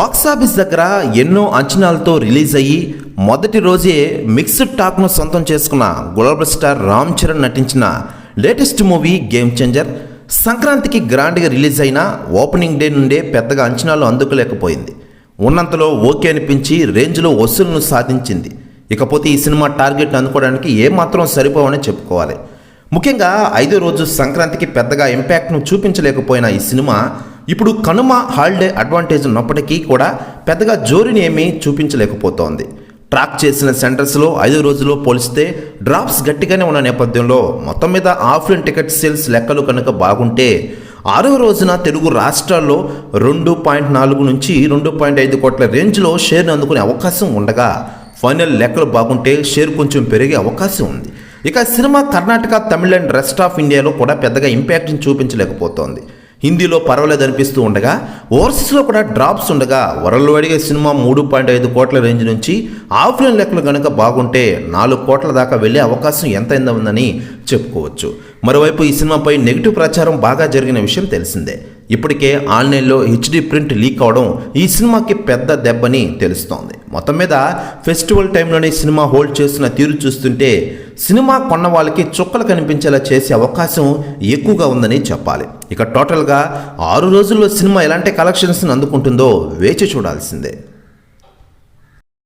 Box office దగ్గర ఎన్నో అంచనాలతో రిలీజ్ అయ్యి మొదటి రోజే మిక్స్డ్ టాక్ను సొంతం చేసుకున్న గ్లోబల్ స్టార్ రామ్ చరణ్ నటించిన లేటెస్ట్ మూవీ గేమ్ చేంజర్ సంక్రాంతికి గ్రాండ్గా రిలీజ్ అయిన ఓపెనింగ్ డే నుండే పెద్దగా అంచనాలు అందుకోలేకపోయింది. ఉన్నంతలో ఓకే అనిపించి రేంజ్లో వసూలును సాధించింది. ఇకపోతే ఈ సినిమా టార్గెట్ అందుకోవడానికి ఏమాత్రం సరిపోవని చెప్పుకోవాలి. ముఖ్యంగా ఐదో రోజు సంక్రాంతికి పెద్దగా ఇంపాక్ట్ను చూపించలేకపోయిన ఈ సినిమా ఇప్పుడు కనుమ హాలిడే అడ్వాంటేజ్ ఉన్నప్పటికీ కూడా పెద్దగా జోరిని ఏమీ చూపించలేకపోతోంది. ట్రాక్ చేసిన సెంటర్స్లో ఐదు రోజుల్లో పోలిస్తే డ్రాప్స్ గట్టిగానే ఉన్న నేపథ్యంలో మొత్తం మీద ఆఫ్లైన్ టికెట్ సేల్స్ లెక్కలు కనుక బాగుంటే ఆరవ రోజున తెలుగు రాష్ట్రాల్లో రెండు పాయింట్ నాలుగు నుంచి రెండు పాయింట్ ఐదు కోట్ల రేంజ్లో షేర్ను అందుకునే అవకాశం ఉండగా ఫైనల్ లెక్కలు బాగుంటే షేర్ కొంచెం పెరిగే అవకాశం ఉంది. ఇక cinema Karnataka Tamil and rest of ఇండియాలో కూడా పెద్దగా ఇంపాక్ట్ని చూపించలేకపోతోంది. హిందీలో పర్వాలేదు అనిపిస్తూ ఉండగా ఓవర్సీస్లో కూడా డ్రాప్స్ ఉండగా వరల్డ్ వైడ్గా సినిమా మూడు పాయింట్ ఐదు కోట్ల రేంజ్ నుంచి ఆఫ్లైన్ లెక్కలు కనుక బాగుంటే నాలుగు కోట్ల దాకా వెళ్ళే అవకాశం ఎంతైందో ఉందని చెప్పుకోవచ్చు. మరోవైపు ఈ సినిమాపై నెగిటివ్ ప్రచారం బాగా జరిగిన విషయం తెలిసిందే. ఇప్పటికే ఆన్లైన్లో హెచ్డీ ప్రింట్ లీక్ అవడం ఈ సినిమాకి పెద్ద దెబ్బని తెలుస్తోంది. మొత్తం మీద ఫెస్టివల్ టైంలోనే సినిమా హోల్డ్ చేస్తున్న తీరు చూస్తుంటే సినిమా కొన్న వాళ్ళకి చుక్కలు కనిపించేలా చేసే అవకాశం ఎక్కువగా ఉందని చెప్పాలి. ఇక టోటల్గా ఆరు రోజుల్లో సినిమా ఎలాంటి కలెక్షన్స్ని అందుకుంటుందో వేచి చూడాల్సిందే.